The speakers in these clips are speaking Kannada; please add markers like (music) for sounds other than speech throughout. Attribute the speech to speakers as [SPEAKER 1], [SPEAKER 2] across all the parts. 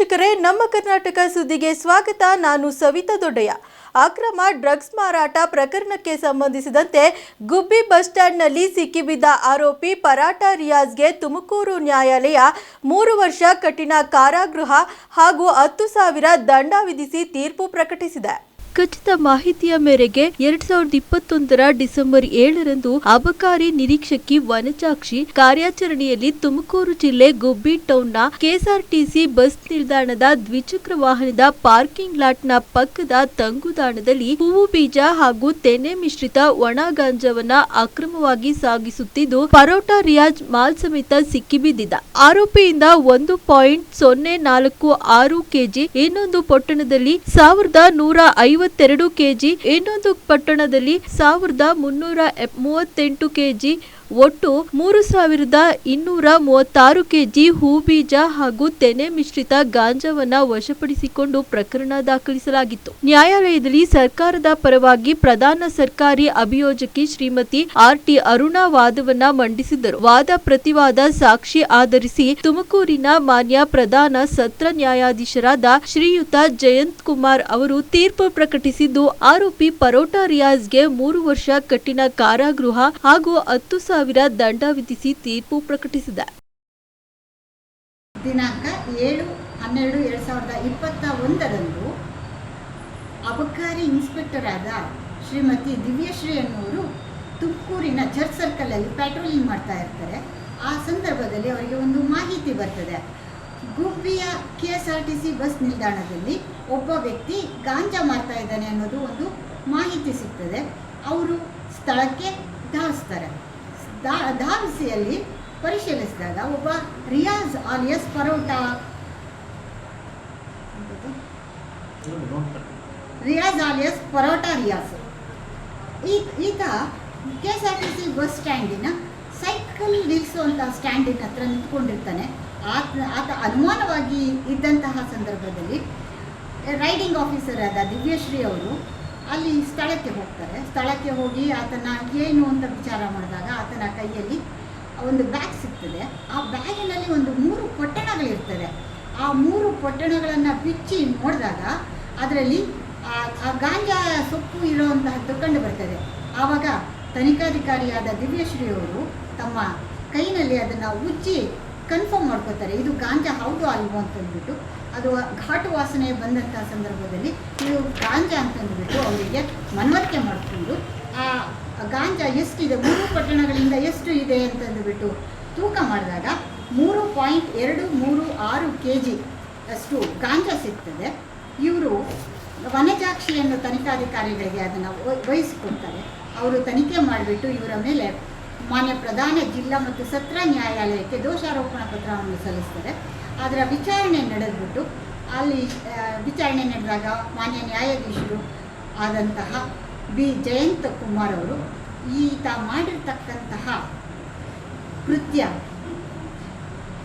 [SPEAKER 1] ವೀಕ್ಷಕರೇ, ನಮ್ಮ ಕರ್ನಾಟಕ ಸುದ್ದಿಗೆ ಸ್ವಾಗತ. ನಾನು ಸವಿತಾ ದೊಡ್ಡಯ್ಯ. ಅಕ್ರಮ ಡ್ರಗ್ಸ್ ಮಾರಾಟ ಪ್ರಕರಣಕ್ಕೆ ಸಂಬಂಧಿಸಿದಂತೆ ಗುಬ್ಬಿ ಬಸ್ ಸ್ಟ್ಯಾಂಡ್ನಲ್ಲಿ ಸಿಕ್ಕಿಬಿದ್ದ ಆರೋಪಿ ಪರಾಟ ರಿಯಾಜ್ಗೆ ತುಮಕೂರು ನ್ಯಾಯಾಲಯ ಮೂರು ವರ್ಷ ಕಠಿಣ ಕಾರಾಗೃಹ ಹಾಗೂ ಹತ್ತು ಸಾವಿರ ದಂಡ ವಿಧಿಸಿ ತೀರ್ಪು ಪ್ರಕಟಿಸಿದೆ. ಖಚಿತ ಮಾಹಿತಿಯ ಮೇರೆಗೆ ಎರಡ್ ಸಾವಿರದ ಇಪ್ಪತ್ತೊಂದರ ಡಿಸೆಂಬರ್ ಏಳರಂದು ಅಬಕಾರಿ ನಿರೀಕ್ಷಕಿ ವನಚಾಕ್ಷಿ ಕಾರ್ಯಾಚರಣೆಯಲ್ಲಿ ತುಮಕೂರು ಜಿಲ್ಲೆ ಗುಬ್ಬಿ ಟೌನ್ನ ಕೆಎಸ್ಆರ್ಟಿಸಿ ಬಸ್ ನಿಲ್ದಾಣದ ದ್ವಿಚಕ್ರ ವಾಹನದ ಪಾರ್ಕಿಂಗ್ ಲಾಟ್ನ ಪಕ್ಕದ ತಂಗುದಾಣದಲ್ಲಿ ಹೂವು ಬೀಜ ಹಾಗೂ ತೆನೆ ಮಿಶ್ರಿತ ಒಣ ಗಾಂಜಾವನ್ನ ಅಕ್ರಮವಾಗಿ ಸಾಗಿಸುತ್ತಿದ್ದು, ಪರೋಟಾ ರಿಯಾಜ್ ಮಾಲ್ ಸಮೇತ ಸಿಕ್ಕಿಬಿದ್ದಿದ್ದ ಆರೋಪಿಯಿಂದ ಒಂದು ಪಾಯಿಂಟ್ ಸೊನ್ನೆ ನಾಲ್ಕು ಆರು ಕೆಜಿ ಇನ್ನೊಂದು ಪೊಟ್ಟಣದಲ್ಲಿ ಸಾವಿರದ ನೂರ ಐವತ್ತೆರಡು ಕೆಜಿ ಇನ್ನೊಂದು ಪಟ್ಟಣದಲ್ಲಿ ಸಾವಿರದ ಮುನ್ನೂರ ಮೂವತ್ತೆಂಟು ಕೆಜಿ ಒಟ್ಟು ಮೂರು ಸಾವಿರದ ಇನ್ನೂರ ಮೂವತ್ತಾರು ಕೆಜಿ ಹೂಬೀಜ ಹಾಗೂ ತೆನೆ ಮಿಶ್ರಿತ ಗಾಂಜಾವನ್ನ ವಶಪಡಿಸಿಕೊಂಡು ಪ್ರಕರಣ ದಾಖಲಿಸಲಾಗಿತ್ತು. ನ್ಯಾಯಾಲಯದಲ್ಲಿ ಸರ್ಕಾರದ ಪರವಾಗಿ ಪ್ರಧಾನ ಸರ್ಕಾರಿ ಅಭಿಯೋಜಕಿ ಶ್ರೀಮತಿ ಆರ್ ಟಿ ಅರುಣಾ ವಾದವನ್ನ ಮಂಡಿಸಿದ್ದರು. ವಾದ ಪ್ರತಿವಾದ ಸಾಕ್ಷಿ ಆಧರಿಸಿ ತುಮಕೂರಿನ ಮಾನ್ಯ ಪ್ರಧಾನ ಸತ್ರ ನ್ಯಾಯಾಧೀಶರಾದ ಶ್ರೀಯುತ ಜಯಂತ್ ಕುಮಾರ್ ಅವರು ತೀರ್ಪು ಪ್ರಕಟಿಸಿದ್ದು, ಆರೋಪಿ ಪರೋಟಾ ರಿಯಾಜ್ಗೆ ಮೂರು ವರ್ಷ ಕಠಿಣ ಕಾರಾಗೃಹ ಹಾಗೂ ಹತ್ತು ಸಾವಿರ ದಂಡ ವಿಧಿಸಿ ತೀರ್ಪು ಪ್ರಕಟಿಸಿದ.
[SPEAKER 2] ದಿನಾಂಕ ಏಳು ಹನ್ನೆರಡು ಎರಡು ಸಾವಿರದ ಇಪ್ಪತ್ತ ಒಂದರಂದು ಅಬಕಾರಿ ಇನ್ಸ್ಪೆಕ್ಟರ್ ಆದ ಶ್ರೀಮತಿ ದಿವ್ಯಶ್ರೀ ಅನ್ನೋರು ತುಮಕೂರಿನ ಚರ್ಚ್ ಸರ್ಕಲಲ್ಲಿ ಪ್ಯಾಟ್ರೋಲಿಂಗ್ ಮಾಡ್ತಾ ಇರ್ತಾರೆ. ಆ ಸಂದರ್ಭದಲ್ಲಿ ಅವರಿಗೆ ಒಂದು ಮಾಹಿತಿ ಬರ್ತದೆ. ಗುಬ್ಬಿಯ K S R T C bus ನಿಲ್ದಾಣದಲ್ಲಿ ಒಬ್ಬ ವ್ಯಕ್ತಿ ಗಾಂಜಾ ಮಾಡ್ತಾ ಇದ್ದಾನೆ ಅನ್ನೋದು ಒಂದು ಮಾಹಿತಿ ಸಿಗ್ತದೆ. ಅವರು ಸ್ಥಳಕ್ಕೆ ಧಾವಿಸ್ತಾರೆ. ದಾ- ಧಾವಿಸಿಯಲ್ಲಿ ಪರಿಶೀಲಿಸಿದಾಗ ಒಬ್ಬ ರಿಯಾಜ್ ಆಲಿಯಸ್ ಪರೋಟಾ. ರಿಯಾಜ್ ಆಲಿಯಸ್ ಪರೋಟಾ ರಿಯಾಜ್. ಈ- ಈತ K S R T C bus ಸ್ಟ್ಯಾಂಡಿನ cycle ನಿಲ್ಲಿಸುವಂತಹ ಸ್ಟ್ಯಾಂಡಿನ ಹತ್ರ ನಿಂತ್ಕೊಂಡಿರ್ತಾನೆ. ಆತ ಆತ ಅನುಮಾನವಾಗಿ ಇದ್ದಂತಹ ಸಂದರ್ಭದಲ್ಲಿ ರೈಡಿಂಗ್ ಆಫೀಸರ್ ಆದ ದಿವ್ಯಶ್ರೀ ಅವರು ಅಲ್ಲಿ ಸ್ಥಳಕ್ಕೆ ಹೋಗ್ತಾರೆ. ಸ್ಥಳಕ್ಕೆ ಹೋಗಿ ಆತನ ಏನು ಅಂತ ವಿಚಾರ ಮಾಡಿದಾಗ ಆತನ ಕೈಯಲ್ಲಿ ಒಂದು ಬ್ಯಾಗ್ ಸಿಗ್ತದೆ. ಆ ಬ್ಯಾಗಿನಲ್ಲಿ ಒಂದು ಮೂರು ಪೊಟ್ಟಣಗಳಿರ್ತದೆ. ಆ ಮೂರು ಪೊಟ್ಟಣಗಳನ್ನು ಬಿಚ್ಚಿ ನೋಡಿದಾಗ ಅದರಲ್ಲಿ ಆ ಗಾಂಜಾ ಸೊಪ್ಪು ಇರೋವಂತಹದ್ದು ಕಂಡು ಬರ್ತದೆ. ಆವಾಗ ತನಿಖಾಧಿಕಾರಿಯಾದ ದಿವ್ಯಶ್ರೀ ಅವರು ತಮ್ಮ ಕೈನಲ್ಲಿ ಅದನ್ನು ಉಜ್ಜಿ ಕನ್ಫರ್ಮ್ ಮಾಡ್ಕೋತಾರೆ ಇದು ಗಾಂಜಾ ಹೌದು ಅಲ್ವೋ ಅಂತಂದ್ಬಿಟ್ಟು, ಅದು ಘಾಟು ವಾಸನೆ ಬಂದಂಥ ಸಂದರ್ಭದಲ್ಲಿ ಇದು ಗಾಂಜಾ ಅಂತಂದ್ಬಿಟ್ಟು ಅವರಿಗೆ ಮನವರಿಕೆ ಮಾಡಿಕೊಂಡು, ಆ ಗಾಂಜಾ ಎಷ್ಟಿದೆ, ಮೂರು ಪಟ್ಟಣಗಳಿಂದ ಎಷ್ಟು ಇದೆ ಅಂತಂದ್ಬಿಟ್ಟು ತೂಕ ಮಾಡಿದಾಗ ಮೂರು ಪಾಯಿಂಟ್ ಎರಡು ಮೂರು ಆರು ಕೆ ಜಿ ಅಷ್ಟು ಗಾಂಜಾ ಸಿಗ್ತದೆ. ಇವರು ವನಜಾಕ್ಷಿಯನ್ನು ತನಿಖಾಧಿಕಾರಿಗಳಿಗೆ ಅದನ್ನು ವಹಿಸಿಕೊಡ್ತಾರೆ ಅವರು ತನಿಖೆ ಮಾಡಿಬಿಟ್ಟು ಇವರ ಮೇಲೆ ಮಾನ್ಯ ಪ್ರಧಾನ ಜಿಲ್ಲಾ ಮತ್ತು ಸತ್ರ ನ್ಯಾಯಾಲಯಕ್ಕೆ ದೋಷಾರೋಪಣಾ ಪತ್ರವನ್ನು ಸಲ್ಲಿಸ್ತಾರೆ ಅದರ ವಿಚಾರಣೆ ನಡೆದ್ಬಿಟ್ಟು ಅಲ್ಲಿ ವಿಚಾರಣೆ ನಡೆದಾಗ ಮಾನ್ಯ ನ್ಯಾಯಾಧೀಶರು ಆದಂತಹ ಬಿ. ಜಯಂತ ಕುಮಾರ್ ಅವರು ಈತ ಮಾಡಿರ್ತಕ್ಕಂತಹ ಕೃತ್ಯ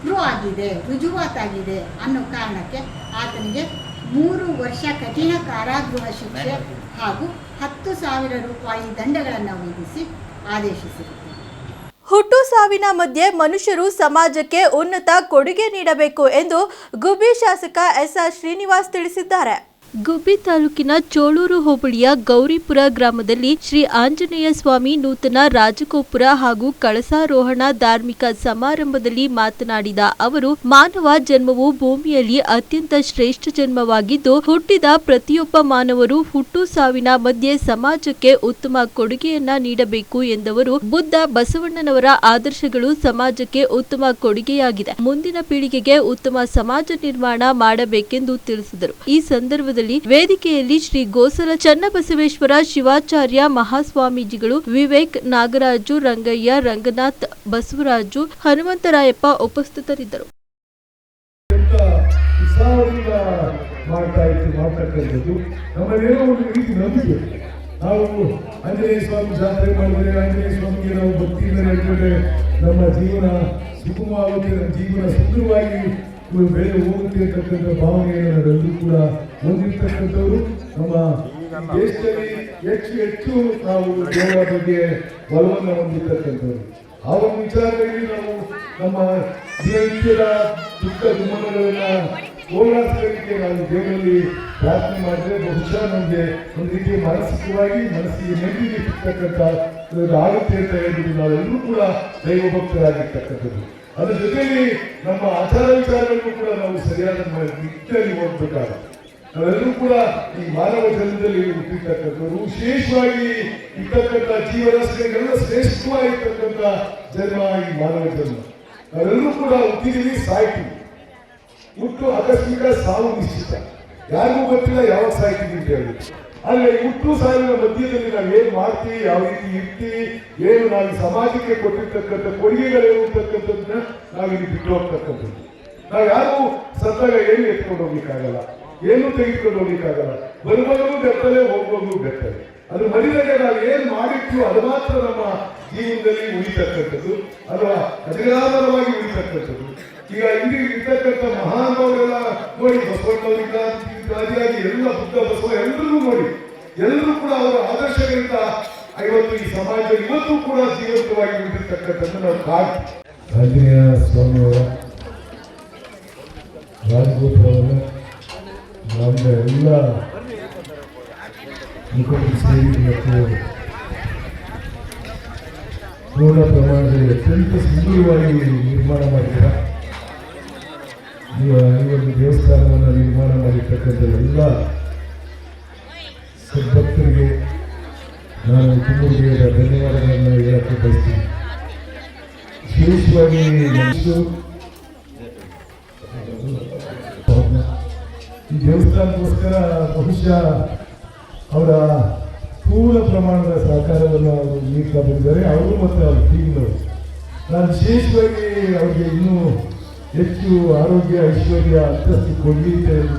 [SPEAKER 2] ಪ್ರೂವ್ ಆಗಿದೆ ರುಜುವಾತಾಗಿದೆ ಅನ್ನೋ ಕಾರಣಕ್ಕೆ ಆತನಿಗೆ ಮೂರು ವರ್ಷ ಕಠಿಣ ಕಾರಾಗೃಹ ಶಿಕ್ಷೆ ಹಾಗೂ ಹತ್ತು ಸಾವಿರ ರೂಪಾಯಿ ದಂಡಗಳನ್ನು ವಿಧಿಸಿ ಆದೇಶಿಸಿರುತ್ತದೆ
[SPEAKER 1] ಹುಟ್ಟು ಸಾವಿನ ಮಧ್ಯೆ ಮನುಷ್ಯರು ಸಮಾಜಕ್ಕೆ ಉನ್ನತ ಕೊಡುಗೆ ನೀಡಬೇಕು ಎಂದು ಗುಬ್ಬಿ ಶಾಸಕ ಎಸ್ಆರ್ ಶ್ರೀನಿವಾಸ್ ತಿಳಿಸಿದ್ದಾರೆ. ಗುಬ್ಬಿ ತಾಲೂಕಿನ ಚೋಳೂರು ಹೋಬಳಿಯ ಗೌರಿಪುರ ಗ್ರಾಮದಲ್ಲಿ ಶ್ರೀ ಆಂಜನೇಯ ಸ್ವಾಮಿ ನೂತನ ರಾಜಗೋಪುರ ಹಾಗೂ ಕಳಸಾರೋಹಣ ಧಾರ್ಮಿಕ ಸಮಾರಂಭದಲ್ಲಿ ಮಾತನಾಡಿದ ಅವರು, ಮಾನವ ಜನ್ಮವು ಭೂಮಿಯಲ್ಲಿ ಅತ್ಯಂತ ಶ್ರೇಷ್ಠ ಜನ್ಮವಾಗಿದ್ದು, ಹುಟ್ಟಿದ ಪ್ರತಿಯೊಬ್ಬ ಮಾನವರು ಹುಟ್ಟು ಸಾವಿನ ಮಧ್ಯೆ ಸಮಾಜಕ್ಕೆ ಉತ್ತಮ ಕೊಡುಗೆಯನ್ನ ನೀಡಬೇಕು ಎಂದವರು, ಬುದ್ಧ ಬಸವಣ್ಣನವರ ಆದರ್ಶಗಳು ಸಮಾಜಕ್ಕೆ ಉತ್ತಮ ಕೊಡುಗೆಯಾಗಿದೆ. ಮುಂದಿನ ಪೀಳಿಗೆಗೆ ಉತ್ತಮ ಸಮಾಜ ನಿರ್ಮಾಣ ಮಾಡಬೇಕೆಂದು ತಿಳಿಸಿದರು. ಈ ಸಂದರ್ಭದಲ್ಲಿ ವೇದಿಕೆಯಲ್ಲಿ ಶ್ರೀ ಗೋಸಲ ಚನ್ನಬಸವೇಶ್ವರ ಶಿವಾಚಾರ್ಯ ಮಹಾಸ್ವಾಮೀಜಿಗಳು ವಿವೇಕ್ ನಾಗರಾಜು ರಂಗಯ್ಯ ರಂಗನಾಥ್ ಬಸವರಾಜು ಹನುಮಂತರಾಯಪ್ಪ ಉಪಸ್ಥಿತರಿದ್ದರು.
[SPEAKER 3] ನಾವು ಆಂಜನೇಯ ಸ್ವಾಮಿ ಜಾತ್ರೆ ಮಾಡಿದರೆ ಆಂಜನೇಯ ಸ್ವಾಮಿಗೆ ನಾವು ಭಕ್ತಿಯಿಂದ ನಮ್ಮ ಜೀವನ ಸುಗಮವಾಗುತ್ತೆ, ನಮ್ಮ ಜೀವನ ಸುಂದರವಾಗಿ ಬೆಳೆ ಹೋಗುತ್ತಿರತಕ್ಕಂಥ ಭಾವನೆಯನ್ನು ನಾವೆಲ್ಲರೂ ಕೂಡ ಹೊಂದಿರ್ತಕ್ಕಂಥವ್ರು ನಮ್ಮ ದೇಶದಲ್ಲಿ ಹೆಚ್ಚು ಹೆಚ್ಚು ನಾವು ದೇವರ ಬಗ್ಗೆ ಬಲವನ್ನು ಹೊಂದಿರ್ತಕ್ಕಂಥವ್ರು. ಆ ಒಂದು ವಿಚಾರದಲ್ಲಿ ನಾವು ನಮ್ಮ ದಿನನಿತ್ಯದ ದುಃಖ ದುಮ್ಮನಗಳನ್ನ ಹೋರಾಟಕ್ಕೆ ನಾವು ದೇವರಲ್ಲಿ ಪ್ರಾರ್ಥನೆ ಮಾಡಿದ್ರೆ ಬಹುಶಃ ನಮಗೆ ಒಂದು ರೀತಿಯ ಮಾನಸಿಕವಾಗಿ ಮನಸ್ಸಿಗೆ ನೆಮ್ಮದಿ ಸಿಗ್ತಕ್ಕಂಥ ಆಗುತ್ತೆ ಅಂತ ಹೇಳ್ಬಿಟ್ಟು ನಾವೆಲ್ಲರೂ ಕೂಡ ದೈವ ಭಕ್ತರಾಗಿರ್ತಕ್ಕಂಥದ್ದು ಅದ್ರ ಜೊತೆಯಲ್ಲಿ ನಮ್ಮ ಆಚಾರ ವಿಚಾರಗಳನ್ನು ಕೂಡ ನಾವು ಸರಿಯಾದ ನಿಟ್ಟಿನಲ್ಲಿ ಹೋಗ್ಬೇಕಾಗುತ್ತೆ ನಾವೆಲ್ಲರೂ ಕೂಡ ಈ ಮಾನವ ಜನ್ಮದಲ್ಲಿ ಹುಟ್ಟಿರ್ತಕ್ಕಂಥವ್ರು, ವಿಶೇಷವಾಗಿ ಇರ್ತಕ್ಕಂಥ ಜೀವರಾಶಿಗಳಿಗೆಲ್ಲ ಶ್ರೇಷ್ಠವಾಗಿರ್ತಕ್ಕಂಥ ಜನ್ಮ ಈ ಮಾನವ ಜನ್ಮ. ನಾವೆಲ್ಲರೂ ಕೂಡ ಹುಟ್ಟಿದೀವಿ ಸಾಯ್ತೀವಿ ಹುಟ್ಟು ಆಕಸ್ಮಿಕ ಸಾವು ನಿಶ್ಚಿತ. ಯಾರಿಗೂ ಗೊತ್ತಿಲ್ಲ ಯಾವಾಗ ಸಾಯ್ತೀವಿ ಅಂತ ಹೇಳಿ. ಈ ಹುಟ್ಟು ಸಾವಿನ ಮಧ್ಯದಲ್ಲಿ ನಾವು ಏನು ಮಾಡ್ತೀವಿ, ಯಾವ ರೀತಿ ಇರ್ತೀವಿ, ಏನು ನಾವು ಸಮಾಜಕ್ಕೆ ಕೊಟ್ಟಿರ್ತಕ್ಕಂಥ ಕೊಡುಗೆಗಳೇನು ಅಂತಕ್ಕಂಥದ್ದನ್ನ ನಾವಿಲ್ಲಿ ಬಿಟ್ಟು ಹೋಗ್ತಕ್ಕಂಥದ್ದು. ನಾವು ಯಾರು ಸತ್ತಾಗ ಏನು ಎತ್ಕೊಂಡು ಹೋಗ್ಲಿಕ್ಕಾಗಲ್ಲ, ಏನು ತೆಗೆದುಕೊಂಡು ಹೋಗ್ಲಿಕ್ಕಾಗಲ್ಲ. ಬರುವಾಗಲೂ ಬೆತ್ತಲೆ ಹೋಗುವಾಗಲೂ ಬೆತ್ತಲೆ. ಅದು ಮರಿದಾಗ ನಾವು ಏನ್ ಮಾಡಿತ್ತು ಅದು ಮಾತ್ರ ನಮ್ಮ ಜೀವನದಲ್ಲಿ ಉಳಿತಕ್ಕಂಥದ್ದು, ಅಥವಾ ಅಜರಾಮರವಾಗಿ ಉಳಿತಕ್ಕಂಥದ್ದು. ಈಗ ಇಲ್ಲಿ ಇರ್ತಕ್ಕಂಥ ಮಹಾನುಭಾವರೆಲ್ಲ ನೋಡಿ ಬಸವಣ್ಣವರಿಗಾಗಿ ಎಲ್ಲ ಬುದ್ಧ, ಬಸವ ಎಲ್ಲರಿಗೂ ನೋಡಿ, ಎಲ್ಲರೂ ಕೂಡ ಅವರ ಆದರ್ಶಗಳಿಂದ ಇವತ್ತು ಈ ಸಮಾಜ ಇವತ್ತು ಕೂಡ ಜೀವಂತವಾಗಿ ಉಳಿದಿರ್ತಕ್ಕಂಥದ್ದು ನಾವು ಕಾಣ್ತೀವಿ. ಆಂಜನೇಯ ಸ್ವಾಮಿಯವರ ರಾಜಗೋಪುರವನ್ನ ನಮ್ಮ ಎಲ್ಲ ಸೇರಿ ಮತ್ತು ಪೂರ್ಣ ಪ್ರಮಾಣದಲ್ಲಿ ಅತ್ಯಂತ ಸುಂದರವಾಗಿ ನಿರ್ಮಾಣ ಮಾಡಿದ್ದೀರ ನೀವು ಈ ಒಂದು ದೇವಸ್ಥಾನವನ್ನು ನಿರ್ಮಾಣ ಮಾಡಿರ್ತಕ್ಕಂಥ ಎಲ್ಲ ಸದ್ಭಕ್ತರಿಗೆ ನಾನು ತುಂಬ ಧನ್ಯವಾದಗಳನ್ನು ಹೇಳಕ್ಕೆ ಬಯಸ್ತೀನಿ ವಿಶೇಷವಾಗಿ ನಮ್ಮದು ಈ ದೇವಸ್ಥಾನಕ್ಕೋಸ್ಕರ ಬಹುಶಃ ಅವರ ಪೂರ್ಣ ಪ್ರಮಾಣದ ಸಹಕಾರವನ್ನು ಅವರು ನೀಡ್ತಾ ಬಂದಿದ್ದಾರೆ. ಅವರು ಮತ್ತು ಅವ್ರ ಟೀಮ್ನವರು ನಾನು ವಿಶೇಷವಾಗಿ ಅವರಿಗೆ ಇನ್ನೂ ಹೆಚ್ಚು ಆರೋಗ್ಯ, ಐಶ್ವರ್ಯ ಅಂತಸ್ತು ಕೊಡಲಿ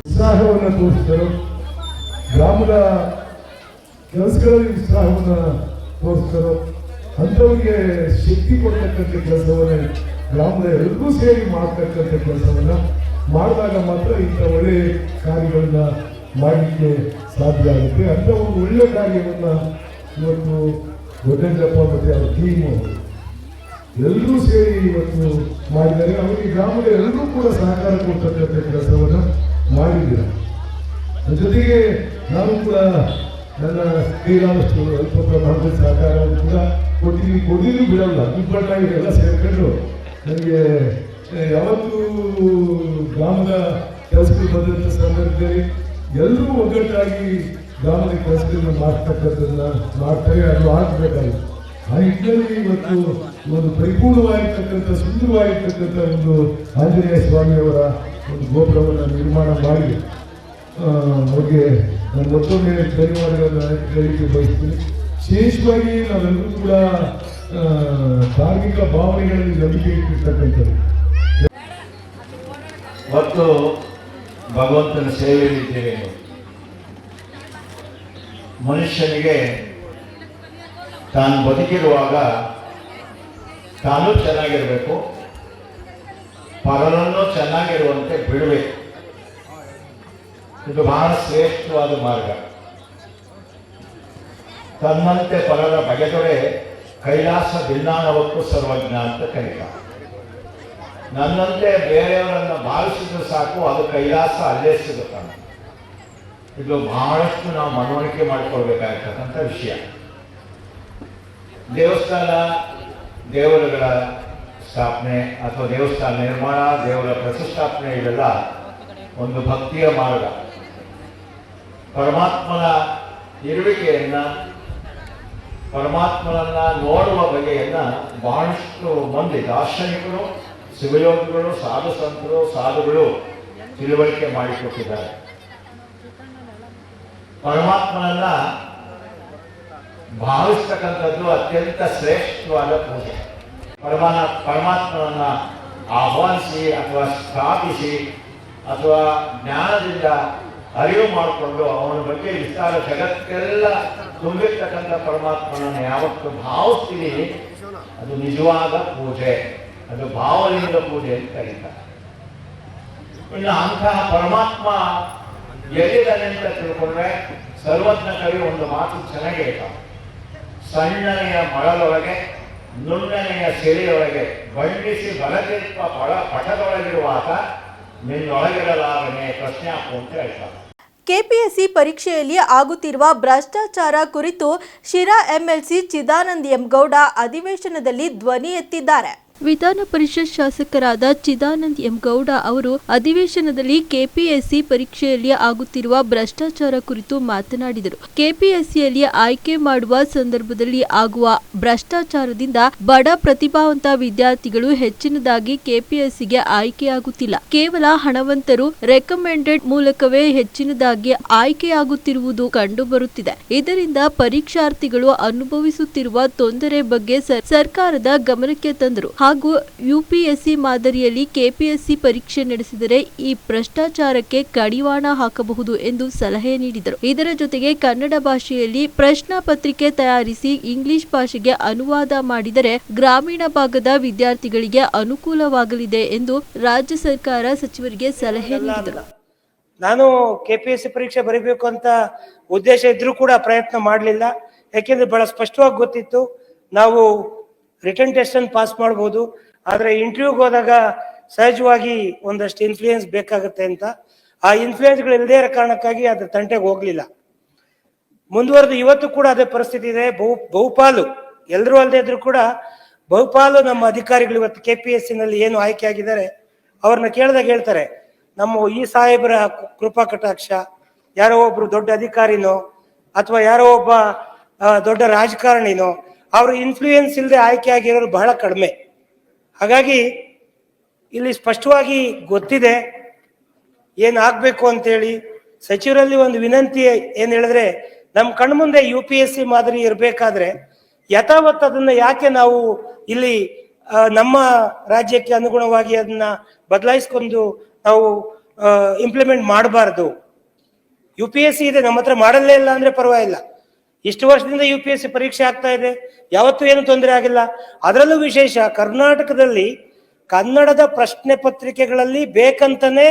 [SPEAKER 3] ಉತ್ಸಾಹವನ್ನು ತೋರಿಸಿದರು ಗ್ರಾಮದ ಕೆಲಸಗಳಲ್ಲಿ ಉತ್ಸಾಹವನ್ನು ತೋರಿಸಿದರು ಅಂಥವ್ರಿಗೆ ಶಕ್ತಿ ಕೊಡ್ತಕ್ಕಂಥ ಕೆಲಸವನ್ನೇ ಗ್ರಾಮದ ಎಲ್ಲರೂ ಸೇರಿ ಮಾಡ್ತಕ್ಕಂಥ ಕೆಲಸವನ್ನು ಮಾಡಿದಾಗ ಮಾತ್ರ ಇಂಥ ಒಳ್ಳೆ ಕಾರ್ಯಗಳನ್ನ ಮಾಡಲಿಕ್ಕೆ ಸಾಧ್ಯ ಆಗುತ್ತೆ. ಅಂತ ಒಂದು ಒಳ್ಳೆ ಕಾರ್ಯವನ್ನು ಇವತ್ತು ದೊಡ್ಡಂಗಪ್ಪ ಮತ್ತು ಅವರ ಟೀಮು ಎಲ್ಲರೂ ಸೇರಿ ಇವತ್ತು ಮಾಡಿದ್ದಾರೆ. ಅವರಿಗೆ ಗ್ರಾಮದ ಎಲ್ಲರೂ ಕೂಡ ಸಹಕಾರ ಕೊಡ್ತಕ್ಕಂಥ ಕೆಲಸವನ್ನು ಮಾಡಿದ್ದೀರ. ಜೊತೆಗೆ ನಾನು ಕೂಡ ನನ್ನ ಕೈಲಾದಷ್ಟು ಅಲ್ಪ ಪ್ರಮಾಣದ ಸಹಕಾರವನ್ನು ಕೂಡ ಕೊಟ್ಟಿದ್ದೀನಿ. ಕೊಡಿದ್ರು ಬಿಡಲ್ಲ. ಇಬ್ಬಟ್ಟಾಗಿ ಎಲ್ಲ ಸೇರ್ಕೊಂಡು ನನಗೆ ಯಾವತ್ತೂ ಗ್ರಾಮದ ಕೆಲಸಕ್ಕೆ ಬಂದಂಥ ಸಂದರ್ಭದಲ್ಲಿ ಎಲ್ಲರೂ ಒಗ್ಗಟ್ಟಾಗಿ ಗ್ರಾಮದ ಕೆಲಸಗಳನ್ನ ಮಾಡ್ತಕ್ಕಂಥದ್ದನ್ನ ಮಾಡ್ತೇವೆ, ಅದು ಆಗಬೇಕಲ್ಲ. ಆ ನಿಟ್ಟಿನಲ್ಲಿ ಇವತ್ತು ಒಂದು ಪರಿಪೂರ್ಣವಾಗಿರ್ತಕ್ಕಂಥ, ಸುಂದರವಾಗಿರ್ತಕ್ಕಂಥ ಒಂದು ಆಂಜನೇಯ ಸ್ವಾಮಿಯವರ ಒಂದು ಗೋಪುರವನ್ನು ನಿರ್ಮಾಣ ಮಾಡಿ ಅವ್ರಿಗೆ ನಾನು ಮತ್ತೊಮ್ಮೆ ಧನ್ಯವಾದಗಳನ್ನು ಹೇಳಲಿಕ್ಕೆ ಬಯಸ್ತೀನಿ. ವಿಶೇಷವಾಗಿ ನಾವೆಲ್ಲರೂ ಕೂಡ ಧಾರ್ಮಿಕ ಭಾವನೆಗಳಲ್ಲಿ ನಂಬಿಕೆ ಇಟ್ಟಿರ್ತಕ್ಕಂಥದ್ದು.
[SPEAKER 4] ಮತ್ತು ಭಗವಂತನ ಸೇವೆಯಲ್ಲಿದ್ದೇವೆ. ಮನುಷ್ಯನಿಗೆ ತಾನು ಬದುಕಿರುವಾಗ ತಾನು ಚೆನ್ನಾಗಿರಬೇಕು ಪರರನ್ನು ಚೆನ್ನಾಗಿರುವಂತೆ ಬಿಡಬೇಕು. ಇದು ಬಹಳ ಶ್ರೇಷ್ಠವಾದ ಮಾರ್ಗ. ತನ್ನಂತೆ ಪರರ ಬಗೆದೊಡೆ ಕೈಲಾಸ ಭಿನ್ನಾನವಕ್ಕೂ ಸರ್ವಜ್ಞ ಅಂತ ಕರೀತಾರೆ. ನನ್ನಂತೆ ಬೇರೆಯವರನ್ನ ಭಾವಿಸಿದ್ರೆ ಸಾಕು, ಅದು ಕೈಲಾಸ ಅಲ್ಲೇ ಸಿಗುತ್ತಾನೆ ಇದು ಬಹಳಷ್ಟು ನಾವು ಮನವರಿಕೆ ಮಾಡಿಕೊಳ್ಬೇಕಾಗಿರ್ತಕ್ಕಂಥ ವಿಷಯ. ದೇವಸ್ಥಾನ, ದೇವರುಗಳ ಸ್ಥಾಪನೆ ಅಥವಾ ದೇವಸ್ಥಾನ ನಿರ್ಮಾಣ, ದೇವರ ಪ್ರತಿಷ್ಠಾಪನೆ, ಇವೆಲ್ಲ ಒಂದು ಭಕ್ತಿಯ ಮಾರ್ಗ. ಪರಮಾತ್ಮನ ಇರುವಿಕೆಯನ್ನ, ಪರಮಾತ್ಮನನ್ನ ನೋಡುವ ಬಗೆಯನ್ನ ಬಹಳಷ್ಟು ಮಂದಿ, ದಾರ್ಶನಿಕರು ಶಿವಯೋಗಿಗಳು ಸಾಧು ಸಂತರು, ಸಾಧುಗಳು ತಿಳುವಳಿಕೆ ಮಾಡಿಕೊಟ್ಟಿದ್ದಾರೆ. ಪರಮಾತ್ಮನನ್ನ ಭಾವಿಸ್ತಕ್ಕಂಥದ್ದು ಅತ್ಯಂತ ಶ್ರೇಷ್ಠವಾದ ಪೂಜೆ. ಪರಮಾನ, ಪರಮಾತ್ಮನನ್ನ ಆಹ್ವಾನಿಸಿ ಅಥವಾ ಸ್ಥಾಪಿಸಿ ಅಥವಾ ಜ್ಞಾನದಿಂದ ಅರಿವು ಮಾಡಿಕೊಂಡು ಅವನ ಬಗ್ಗೆ ವಿಸ್ತಾರ ಜಗತ್ತೆಲ್ಲ ತುಂಬಿರ್ತಕ್ಕಂಥ ಪರಮಾತ್ಮನನ್ನು ಯಾವತ್ತು ಭಾವಿಸ್ತೀನಿ. ಅದು ನಿಜವಾದ ಪೂಜೆ. ಅದು ಭಾವನೆಯಿಂದ ಕೂಡಿ ಅಂತ ಕರೀತಾರೆ ಇನ್ನು ಅಂತಹ ಪರಮಾತ್ಮ ಎಲ್ಲಿದ್ದಾನೆ ಅಂತ ತಿಳ್ಕೊಂಡ್ರೆ ಸರ್ವಜ್ಞ ಕವಿ ಒಂದು ಮಾತು ಚೆನ್ನಾಗಿ ಹೇಳ್ತಾನೆ. ಸಣ್ಣನೆಯ ಮಳಲೊಳಗೆ ನುಣ್ಣನೆಯ ಸೆರೆಯೊಳಗೆ ಬಂಡಿಸಿ ಬಲತಿರುವ ಪಳ ಪಟದೊಳಗಿರುವಾಗ ನಿನ್ನೊಳಗಿರಲಾರನೆ ಹಾಕು ಅಂತ ಹೇಳ್ತಾರೆ
[SPEAKER 1] ಕೆಪಿಎಸ್ಸಿ ಪರೀಕ್ಷೆಯಲ್ಲಿ ಆಗುತ್ತಿರುವ ಭ್ರಷ್ಟಾಚಾರ ಕುರಿತು ಶಿರಾ ಎಂಎಲ್ಸಿ ಚಿದಾನಂದ್ ಎಂಗೌಡ ಅಧಿವೇಶನದಲ್ಲಿ ಧ್ವನಿ ಎತ್ತಿದ್ದಾರೆ. ವಿಧಾನ ಪರಿಷತ್ ಶಾಸಕರಾದ ಚಿದಾನಂದ್ ಎಂಗೌಡ ಅವರು ಅಧಿವೇಶನದಲ್ಲಿ ಕೆಪಿಎಸ್ಸಿ ಪರೀಕ್ಷೆಯಲ್ಲಿ ಆಗುತ್ತಿರುವ ಭ್ರಷ್ಟಾಚಾರ ಕುರಿತು ಮಾತನಾಡಿದರು. ಕೆಪಿಎಸ್ಸಿಯಲ್ಲಿ ಆಯ್ಕೆ ಮಾಡುವ ಸಂದರ್ಭದಲ್ಲಿ ಆಗುವ ಭ್ರಷ್ಟಾಚಾರದಿಂದ ಬಡ ಪ್ರತಿಭಾವಂತ ವಿದ್ಯಾರ್ಥಿಗಳು ಹೆಚ್ಚಿನದಾಗಿ ಕೆಪಿಎಸ್ಸಿಗೆ ಆಯ್ಕೆಯಾಗುತ್ತಿಲ್ಲ. ಕೇವಲ ಹಣವಂತರು ರೆಕಮೆಂಡೆಡ್ ಮೂಲಕವೇ ಹೆಚ್ಚಿನದಾಗಿ ಆಯ್ಕೆಯಾಗುತ್ತಿರುವುದು ಕಂಡುಬರುತ್ತಿದೆ. ಇದರಿಂದ ಪರೀಕ್ಷಾರ್ಥಿಗಳು ಅನುಭವಿಸುತ್ತಿರುವ ತೊಂದರೆ ಬಗ್ಗೆ ಸರ್- ಸರ್ಕಾರದ ಗಮನಕ್ಕೆ ತಂದರು. ಹಾಗೂ ಯುಪಿಎಸ್ಸಿ ಮಾದರಿಯಲ್ಲಿ ಕೆಪಿಎಸ್ಸಿ ಪರೀಕ್ಷೆ ನಡೆಸಿದರೆ ಈ ಭ್ರಷ್ಟಾಚಾರಕ್ಕೆ ಕಡಿವಾಣ ಹಾಕಬಹುದು ಎಂದು ಸಲಹೆ ನೀಡಿದರು. ಇದರ ಜೊತೆಗೆ ಕನ್ನಡ ಭಾಷೆಯಲ್ಲಿ ಪ್ರಶ್ನಾ ಪತ್ರಿಕೆ ತಯಾರಿಸಿ ಇಂಗ್ಲಿಷ್ ಭಾಷೆಗೆ ಅನುವಾದ ಮಾಡಿದರೆ ಗ್ರಾಮೀಣ ಭಾಗದ ವಿದ್ಯಾರ್ಥಿಗಳಿಗೆ ಅನುಕೂಲವಾಗಲಿದೆ ಎಂದು ರಾಜ್ಯ ಸರ್ಕಾರ ಸಚಿವರಿಗೆ ಸಲಹೆ ನೀಡಿದರು.
[SPEAKER 5] ನಾನು ಕೆಪಿಎಸ್ಸಿ ಪರೀಕ್ಷೆ ಬರೀಬೇಕು ಅಂತ ಉದ್ದೇಶ ಇದ್ರೂ ಕೂಡ ಪ್ರಯತ್ನ ಮಾಡಲಿಲ್ಲ. ಯಾಕೆಂದ್ರೆ ಬಹಳ ಸ್ಪಷ್ಟವಾಗಿ ಗೊತ್ತಿತ್ತು. ನಾವು ರಿಟರ್ನ್ ಟೆಸ್ಟ್ ಅನ್ನು ಪಾಸ್ ಮಾಡ್ಬೋದು. ಆದರೆ ಇಂಟರ್ವ್ಯೂಗೆ ಹೋದಾಗ ಸಹಜವಾಗಿ ಒಂದಷ್ಟು ಇನ್ಫ್ಲೂಯೆನ್ಸ್ ಬೇಕಾಗುತ್ತೆ ಅಂತ. ಆ ಇನ್ಫ್ಲೂಯೆನ್ಸ್ಗಳು ಇಲ್ಲದೇ ಇರೋ ಕಾರಣಕ್ಕಾಗಿ ಅದು ತಂಟೆಗೆ ಹೋಗ್ಲಿಲ್ಲ. ಮುಂದುವರೆದು ಇವತ್ತು ಕೂಡ ಅದೇ ಪರಿಸ್ಥಿತಿ ಇದೆ. ಬಹು, ಬಹುಪಾಲು, ಎಲ್ಲರೂ ಅಲ್ಲದೆ ಇದ್ರು ಕೂಡ ಬಹುಪಾಲು ನಮ್ಮ ಅಧಿಕಾರಿಗಳು ಇವತ್ತು ಕೆ ಪಿ ಎಸ್ ಸಿನಲ್ಲಿ ಏನು ಆಯ್ಕೆ ಆಗಿದ್ದಾರೆ, ಅವ್ರನ್ನ ಕೇಳಿದಾಗ ಹೇಳ್ತಾರೆ, ನಮ್ಮ ಈ ಸಾಹೇಬರ ಕೃಪಾ ಕಟಾಕ್ಷ, ಯಾರೋ ಒಬ್ರು ದೊಡ್ಡ ಅಧಿಕಾರಿನೋ, ಅಥವಾ ಯಾರೋ ಒಬ್ಬ ದೊಡ್ಡ ರಾಜಕಾರಣಿನೋ ಅವ್ರ ಇನ್ಫ್ಲೂಯೆನ್ಸ್ ಇಲ್ಲದೆ ಆಯ್ಕೆ ಆಗಿರೋರು ಬಹಳ ಕಡಿಮೆ. ಹಾಗಾಗಿ ಇಲ್ಲಿ ಸ್ಪಷ್ಟವಾಗಿ ಗೊತ್ತಿದೆ ಏನಾಗಬೇಕು ಅಂತೇಳಿ. ಸಚಿವರಲ್ಲಿ ಒಂದು ವಿನಂತಿ ಏನು ಹೇಳಿದ್ರೆ ನಮ್ಮ ಕಣ್ಮುಂದೆ ಯು ಪಿ ಎಸ್ ಸಿ ಮಾದರಿ ಇರಬೇಕಾದ್ರೆ ಯಥಾವತ್ ಅದನ್ನು ಯಾಕೆ ನಾವು ಇಲ್ಲಿ ನಮ್ಮ ರಾಜ್ಯಕ್ಕೆ ಅನುಗುಣವಾಗಿ ಅದನ್ನ ಬದಲಾಯಿಸ್ಕೊಂಡು ನಾವು ಇಂಪ್ಲಿಮೆಂಟ್ ಮಾಡಬಾರ್ದು. ಯು ಪಿ ಎಸ್ ಸಿ ಇದೆ, ನಮ್ಮ ಹತ್ರ ಮಾಡಲ್ಲೇ ಇಲ್ಲ ಅಂದ್ರೆ ಪರವಾಗಿಲ್ಲ. ಇಷ್ಟು ವರ್ಷದಿಂದ ಯು ಪಿ ಎಸ್ ಸಿ ಪರೀಕ್ಷೆ ಆಗ್ತಾ ಇದೆ. ಯಾವತ್ತೂ ಏನು ತೊಂದರೆ ಆಗಿಲ್ಲ. ಅದರಲ್ಲೂ ವಿಶೇಷ ಕರ್ನಾಟಕದಲ್ಲಿ ಕನ್ನಡದ ಪ್ರಶ್ನೆ ಪತ್ರಿಕೆಗಳಲ್ಲಿ ಬೇಕಂತಾನೆ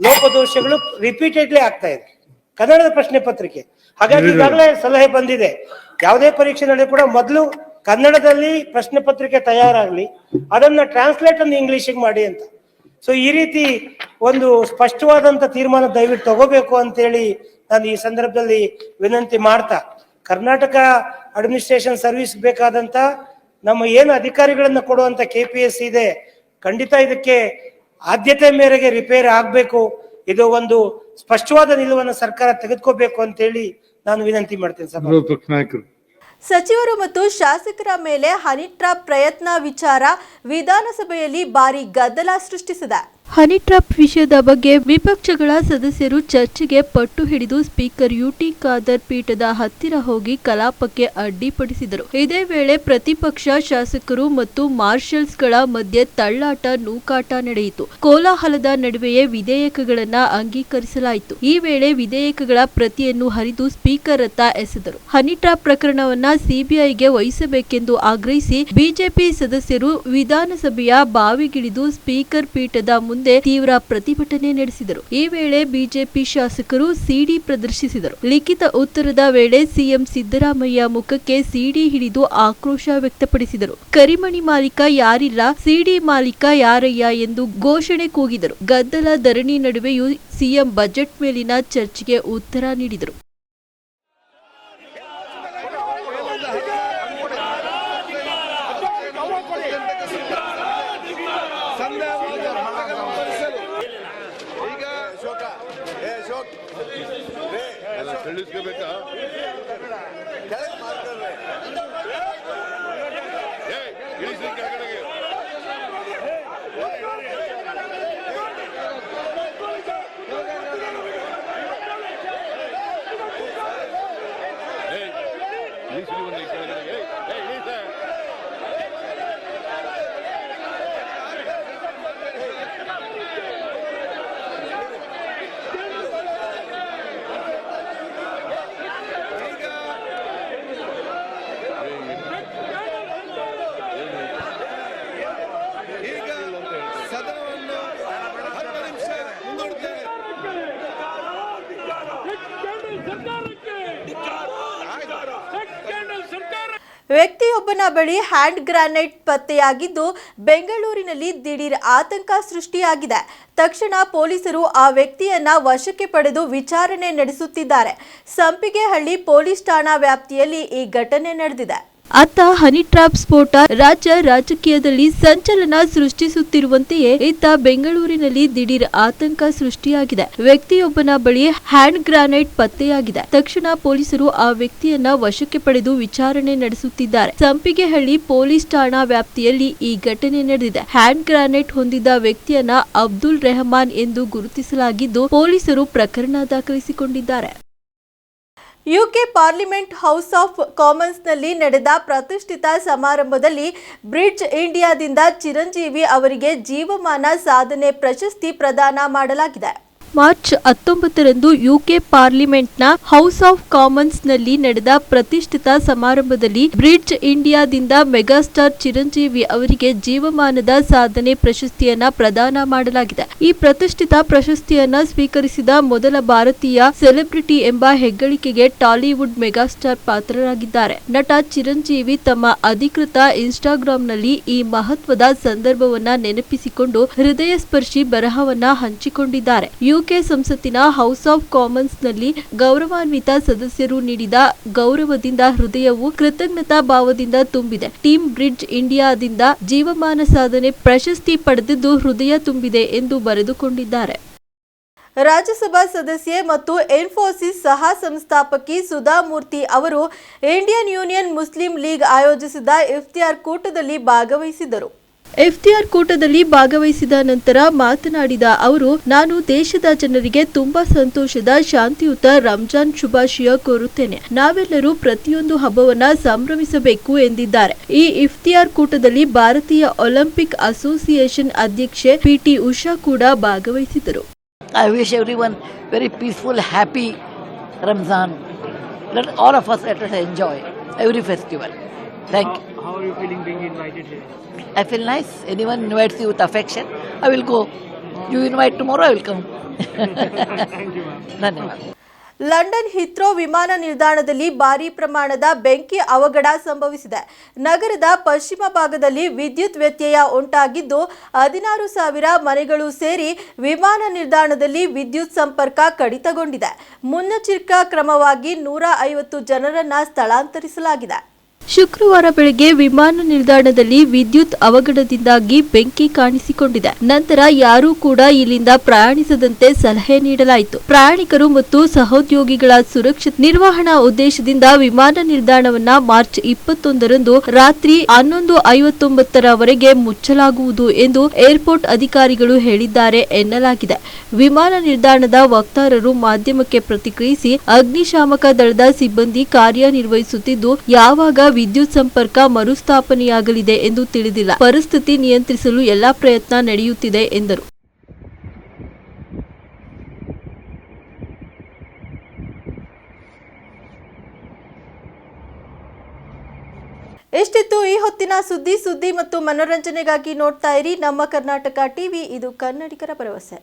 [SPEAKER 5] ಲೋಪದೋಷಗಳು ರಿಪೀಟೆಡ್ಲಿ ಆಗ್ತಾ ಇದೆ. ಕನ್ನಡದ ಪ್ರಶ್ನೆ ಪತ್ರಿಕೆ. ಹಾಗಾಗಿ ಈಗಾಗಲೇ ಸಲಹೆ ಬಂದಿದೆ. ಯಾವುದೇ ಪರೀಕ್ಷೆ ನಡೆದು ಕೂಡ ಮೊದಲು ಕನ್ನಡದಲ್ಲಿ ಪ್ರಶ್ನೆ ಪತ್ರಿಕೆ ತಯಾರಾಗ್ಲಿ. ಅದನ್ನ ಟ್ರಾನ್ಸ್ಲೇಟ್ ಅನ್ನು ಇಂಗ್ಲಿಷಿಗೆ ಮಾಡಿ ಅಂತ. ಸೊ ಈ ರೀತಿ ಒಂದು ಸ್ಪಷ್ಟವಾದಂತ ತೀರ್ಮಾನ ದಯವಿಟ್ಟು ತಗೋಬೇಕು ಅಂತೇಳಿ ನಾನು ಈ ಸಂದರ್ಭದಲ್ಲಿ ವಿನಂತಿ ಮಾಡ್ತಾ ಕರ್ನಾಟಕ ಅಡ್ಮಿನಿಸ್ಟ್ರೇಷನ್ ಸರ್ವಿಸ್ ಬೇಕಾದಂತ ನಮ್ಮ ಏನು ಅಧಿಕಾರಿಗಳನ್ನ ಕೊಡುವಂತ ಕೆ ಪಿ ಎಸ್ ಇದೆ ಖಂಡಿತ ಇದಕ್ಕೆ ಆದ್ಯತೆ ಮೇರೆಗೆ ರಿಪೇರಿ ಆಗ್ಬೇಕು. ಇದು ಒಂದು ಸ್ಪಷ್ಟವಾದ ನಿಲುವನ್ನು ಸರ್ಕಾರ ತೆಗೆದುಕೋಬೇಕು ಅಂತೇಳಿ ನಾನು ವಿನಂತಿ ಮಾಡ್ತೇನೆ
[SPEAKER 3] ಸರ್
[SPEAKER 1] ಸಚಿವರು ಮತ್ತು ಶಾಸಕರ ಮೇಲೆ ಹನಿ ಟ್ರಾಪ್ ಪ್ರಯತ್ನ ವಿಚಾರ ವಿಧಾನಸಭೆಯಲ್ಲಿ ಭಾರಿ ಗದ್ದಲ ಸೃಷ್ಟಿಸಿದೆ. ಹನಿ ಟ್ರಾಪ್ ವಿಷಯದ ಬಗ್ಗೆ ವಿಪಕ್ಷಗಳ ಸದಸ್ಯರು ಚರ್ಚೆಗೆ ಪಟ್ಟು ಹಿಡಿದು ಸ್ಪೀಕರ್ ಯುಟಿ ಖಾದರ್ ಪೀಠದ ಹತ್ತಿರ ಹೋಗಿ ಕಲಾಪಕ್ಕೆ ಅಡ್ಡಿಪಡಿಸಿದರು. ಇದೇ ವೇಳೆ ಪ್ರತಿಪಕ್ಷ ಶಾಸಕರು ಮತ್ತು ಮಾರ್ಷಲ್ಸ್ಗಳ ಮಧ್ಯೆ ತಳ್ಳಾಟ, ನೂಕಾಟ ನಡೆಯಿತು. ಕೋಲಾಹಲದ ನಡುವೆಯೇ ವಿಧೇಯಕಗಳನ್ನ ಅಂಗೀಕರಿಸಲಾಯಿತು. ಈ ವೇಳೆ ವಿಧೇಯಕಗಳ ಪ್ರತಿಯನ್ನು ಹರಿದು ಸ್ಪೀಕರ್ ಅತ್ತ ಎಸೆದರು. ಹನಿ ಟ್ರಾಪ್ ಪ್ರಕರಣವನ್ನ ಸಿಬಿಐಗೆ ವಹಿಸಬೇಕೆಂದು ಆಗ್ರಹಿಸಿ ಬಿಜೆಪಿ ಸದಸ್ಯರು ವಿಧಾನಸಭೆಯ ಬಾವಿಗಿಳಿದು ಸ್ಪೀಕರ್ ಪೀಠದ ಮುಂದೆ ತೀವ್ರ ಪ್ರತಿಭಟನೆ ನಡೆಸಿದರು. ಈ ವೇಳೆ ಬಿಜೆಪಿ ಶಾಸಕರು ಸಿಡಿ ಪ್ರದರ್ಶಿಸಿದರು. ಲಿಖಿತ ಉತ್ತರದ ವೇಳೆ ಸಿಎಂ ಸಿದ್ದರಾಮಯ್ಯ ಮುಖಕ್ಕೆ ಸಿಡಿ ಹಿಡಿದು ಆಕ್ರೋಶ ವ್ಯಕ್ತಪಡಿಸಿದರು. ಕರಿಮಣಿ ಮಾಲೀಕ ಯಾರಿಲ್ಲ, ಸಿಡಿ ಮಾಲೀಕ ಯಾರಯ್ಯ ಎಂದು ಘೋಷಣೆ ಕೂಗಿದರು. ಗದ್ದಲ ಧರಣಿ ನಡುವೆಯೂ ಸಿಎಂ ಬಜೆಟ್ ಮೇಲಿನ ಚರ್ಚೆಗೆ ಉತ್ತರ ನೀಡಿದರು.
[SPEAKER 6] ಈಗ ಏ ಶೋಕ್ ರೇ ಎಲ್ಲ ತಿಳಿಸ್ಕೋಬೇಕಾ ಕೆಳಗೆ ಮಾಡ್ಕೊಳ್ರಿ
[SPEAKER 1] ಬಳಿ ಹ್ಯಾಂಡ್ ಗ್ರಾನೈಟ್ ಪತ್ತೆಯಾಗಿದ್ದು, ಬೆಂಗಳೂರಿನಲ್ಲಿ ದಿಢೀರ್ ಆತಂಕ ಸೃಷ್ಟಿಯಾಗಿದೆ. ತಕ್ಷಣ ಪೊಲೀಸರು ಆ ವ್ಯಕ್ತಿಯನ್ನ ವಶಕ್ಕೆ ಪಡೆದು ವಿಚಾರಣೆ ನಡೆಸುತ್ತಿದ್ದಾರೆ. ಸಂಪಿಗೆಹಳ್ಳಿ ಪೊಲೀಸ್ ಠಾಣಾ ವ್ಯಾಪ್ತಿಯಲ್ಲಿ ಈ ಘಟನೆ ನಡೆದಿದೆ. ಅತ್ತ ಹನಿ ಟ್ರಾಪ್ ಸ್ಫೋಟ ರಾಜ್ಯ ರಾಜಕೀಯದಲ್ಲಿ ಸಂಚಲನ ಸೃಷ್ಟಿಸುತ್ತಿರುವಂತೆಯೇ ಇತ್ತ ಬೆಂಗಳೂರಿನಲ್ಲಿ ದಿಢೀರ್ ಆತಂಕ ಸೃಷ್ಟಿಯಾಗಿದೆ. ವ್ಯಕ್ತಿಯೊಬ್ಬನ ಬಳಿ ಹ್ಯಾಂಡ್ ಗ್ರಾನೈಟ್ ಪತ್ತೆಯಾಗಿದೆ. ತಕ್ಷಣ ಪೊಲೀಸರು ಆ ವ್ಯಕ್ತಿಯನ್ನ ವಶಕ್ಕೆ ಪಡೆದು ವಿಚಾರಣೆ ನಡೆಸುತ್ತಿದ್ದಾರೆ. ಸಂಪಿಗೆಹಳ್ಳಿ ಪೊಲೀಸ್ ಠಾಣಾ ವ್ಯಾಪ್ತಿಯಲ್ಲಿ ಈ ಘಟನೆ ನಡೆದಿದೆ. ಹ್ಯಾಂಡ್ ಗ್ರಾನೈಟ್ ಹೊಂದಿದ್ದ ವ್ಯಕ್ತಿಯನ್ನ ಅಬ್ದುಲ್ ರೆಹಮಾನ್ ಎಂದು ಗುರುತಿಸಲಾಗಿದ್ದು ಪೊಲೀಸರು ಪ್ರಕರಣ ದಾಖಲಿಸಿಕೊಂಡಿದ್ದಾರೆ. ಯುಕೆ ಪಾರ್ಲಿಮೆಂಟ್ ಹೌಸ್ ಆಫ್ ಕಾಮನ್ಸ್ನಲ್ಲಿ ನಡೆದ ಪ್ರತಿಷ್ಠಿತ ಸಮಾರಂಭದಲ್ಲಿ ಬ್ರಿಡ್ಜ್ ಇಂಡಿಯಾದಿಂದ ಚಿರಂಜೀವಿ ಅವರಿಗೆ ಜೀವಮಾನ ಸಾಧನೆ ಪ್ರಶಸ್ತಿ ಪ್ರದಾನ ಮಾಡಲಾಗಿದೆ. ಮಾರ್ಚ್ ಹತ್ತೊಂಬತ್ತರಂದು ಯುಕೆ ಪಾರ್ಲಿಮೆಂಟ್ನ ಹೌಸ್ ಆಫ್ ಕಾಮನ್ಸ್ನಲ್ಲಿ ನಡೆದ ಪ್ರತಿಷ್ಠಿತ ಸಮಾರಂಭದಲ್ಲಿ ಬ್ರಿಡ್ಜ್ ಇಂಡಿಯಾದಿಂದ ಮೆಗಾಸ್ಟಾರ್ ಚಿರಂಜೀವಿ ಅವರಿಗೆ ಜೀವಮಾನದ ಸಾಧನೆ ಪ್ರಶಸ್ತಿಯನ್ನ ಪ್ರದಾನ ಮಾಡಲಾಗಿದೆ. ಈ ಪ್ರತಿಷ್ಠಿತ ಪ್ರಶಸ್ತಿಯನ್ನ ಸ್ವೀಕರಿಸಿದ ಮೊದಲ ಭಾರತೀಯ ಸೆಲೆಬ್ರಿಟಿ ಎಂಬ ಹೆಗ್ಗಳಿಕೆಗೆ ಟಾಲಿವುಡ್ ಮೆಗಾಸ್ಟಾರ್ ಪಾತ್ರರಾಗಿದ್ದಾರೆ. ನಟ ಚಿರಂಜೀವಿ ತಮ್ಮ ಅಧಿಕೃತ ಇನ್ಸ್ಟಾಗ್ರಾಂನಲ್ಲಿ ಈ ಮಹತ್ವದ ಸಂದರ್ಭವನ್ನ ನೆನಪಿಸಿಕೊಂಡು ಹೃದಯ ಸ್ಪರ್ಶಿ ಬರಹವನ್ನ ಹಂಚಿಕೊಂಡಿದ್ದಾರೆ. ಯುಕೆ ಸಂಸತ್ತಿನ ಹೌಸ್ ಆಫ್ ಕಾಮನ್ಸ್ನಲ್ಲಿ ಗೌರವಾನ್ವಿತ ಸದಸ್ಯರು ನೀಡಿದ ಗೌರವದಿಂದ ಹೃದಯವು ಕೃತಜ್ಞತಾ ಭಾವದಿಂದ ತುಂಬಿದೆ. ಟೀಮ್ ಬ್ರಿಡ್ಜ್ ಇಂಡಿಯಾದಿಂದ ಜೀವಮಾನ ಸಾಧನೆ ಪ್ರಶಸ್ತಿ ಪಡೆದಿದ್ದು ಹೃದಯ ತುಂಬಿದೆ ಎಂದು ಬರೆದುಕೊಂಡಿದ್ದಾರೆ. ರಾಜ್ಯಸಭಾ ಸದಸ್ಯೆ ಮತ್ತು ಇನ್ಫೋಸಿಸ್ ಸಹ ಸಂಸ್ಥಾಪಕಿ ಸುಧಾಮೂರ್ತಿ ಅವರು ಇಂಡಿಯನ್ ಯೂನಿಯನ್ ಮುಸ್ಲಿಂ ಲೀಗ್ ಆಯೋಜಿಸಿದ ಇಫ್ತಿಯಾರ್ ಕೂಟದಲ್ಲಿ ಭಾಗವಹಿಸಿದರು ಎಫ್ಟಿಆರ್ ಕೂಟದಲ್ಲಿ ಭಾಗವಹಿಸಿದ ನಂತರ ಮಾತನಾಡಿದ ಅವರು ನಾನು ದೇಶದ ಜನರಿಗೆ ತುಂಬಾ ಸಂತೋಷದ ಶಾಂತಿಯುತ ರಂಜಾನ್ ಶುಭಾಶಯ ಕೋರುತ್ತೇನೆ ನಾವೆಲ್ಲರೂ ಪ್ರತಿಯೊಂದು ಹಬ್ಬವನ್ನ ಸಂಭ್ರಮಿಸಬೇಕು ಎಂದಿದ್ದಾರೆ ಈ ಇಫ್ತಿಯಾರ್ ಕೂಟದಲ್ಲಿ ಭಾರತೀಯ ಒಲಿಂಪಿಕ್ ಅಸೋಸಿಯೇಷನ್ ಅಧ್ಯಕ್ಷೆ ಪಿಟಿ ಉಷಾ ಕೂಡ ಭಾಗವಹಿಸಿದರು
[SPEAKER 7] I wish everyone very peaceful happy Let all of us let us enjoy every festival. Thank you.
[SPEAKER 8] How are you feeling being invited here?
[SPEAKER 7] I feel nice. Anyone invites you with affection, I will go. You invite tomorrow, I will come. (laughs)
[SPEAKER 8] Thank you, ma'am.
[SPEAKER 1] London Heathrow ವಿಮಾನ ನಿಲ್ದಾಣದಲ್ಲಿ ಭಾರೀ ಪ್ರಮಾಣದ ಬೆಂಕಿ ಅವಘಡ ಸಂಭವಿಸಿದೆ ನಗರದ ಪಶ್ಚಿಮ ಭಾಗದಲ್ಲಿ ವಿದ್ಯುತ್ ವ್ಯತ್ಯಯ ಉಂಟಾಗಿದ್ದು ಹದಿನಾರು ಸಾವಿರ ಮನೆಗಳು ಸೇರಿ ವಿಮಾನ ನಿಲ್ದಾಣದಲ್ಲಿ ವಿದ್ಯುತ್ ಸಂಪರ್ಕ ಕಡಿತಗೊಂಡಿದೆ ಮುನ್ನೆಚ್ಚರಿಕಾ ಕ್ರಮವಾಗಿ ನೂರ ಐವತ್ತು ಜನರನ್ನು ಸ್ಥಳಾಂತರಿಸಲಾಗಿದೆ ಶುಕ್ರವಾರ ಬೆಳಗ್ಗೆ ವಿಮಾನ ನಿಲ್ದಾಣದಲ್ಲಿ ವಿದ್ಯುತ್ ಅವಘಡದಿಂದಾಗಿ ಬೆಂಕಿ ಕಾಣಿಸಿಕೊಂಡಿದೆ. ನಂತರ ಯಾರೂ ಕೂಡ ಇಲ್ಲಿಂದ ಪ್ರಯಾಣಿಸದಂತೆ ಸಲಹೆ ನೀಡಲಾಯಿತು. ಪ್ರಯಾಣಿಕರು ಮತ್ತು ಸಹೋದ್ಯೋಗಿಗಳ ಸುರಕ್ಷಿತ ನಿರ್ವಹಣಾ ಉದ್ದೇಶದಿಂದ ವಿಮಾನ ನಿಲ್ದಾಣವನ್ನ ಮಾರ್ಚ್ ಇಪ್ಪತ್ತೊಂದರಂದು ರಾತ್ರಿ ಹನ್ನೊಂದು ಐವತ್ತೊಂಬತ್ತರವರೆಗೆ ಮುಚ್ಚಲಾಗುವುದು ಎಂದು ಏರ್ಪೋರ್ಟ್ ಅಧಿಕಾರಿಗಳು ಹೇಳಿದ್ದಾರೆ ಎನ್ನಲಾಗಿದೆ. ವಿಮಾನ ನಿಲ್ದಾಣದ ವಕ್ತಾರರು ಮಾಧ್ಯಮಕ್ಕೆ ಪ್ರತಿಕ್ರಿಯಿಸಿ, ಅಗ್ನಿಶಾಮಕ ದಳದ ಸಿಬ್ಬಂದಿ ಕಾರ್ಯನಿರ್ವಹಿಸುತ್ತಿದ್ದು, ಯಾವಾಗ ವಿದ್ಯುತ್ ಸಂಪರ್ಕ ಮರುಸ್ಥಾಪನೆಯಾಗಲಿದೆ ಎಂದು ತಿಳಿದಿಲ್ಲ. ಪರಿಸ್ಥಿತಿ ನಿಯಂತ್ರಿಸಲು ಎಲ್ಲಾ ಪ್ರಯತ್ನ ನಡೆಯುತ್ತಿದೆ ಎಂದರು. ಎಷ್ಟಿತ್ತು ಈ ಹೊತ್ತಿನ ಸುದ್ದಿ? ಸುದ್ದಿ ಮತ್ತು ಮನೋರಂಜನೆಗಾಗಿ ನೋಡ್ತಾ ಇರಿ ನಮ್ಮ ಕರ್ನಾಟಕ ಟಿವಿ. ಇದು ಕನ್ನಡಿಗರ ಭರವಸೆ.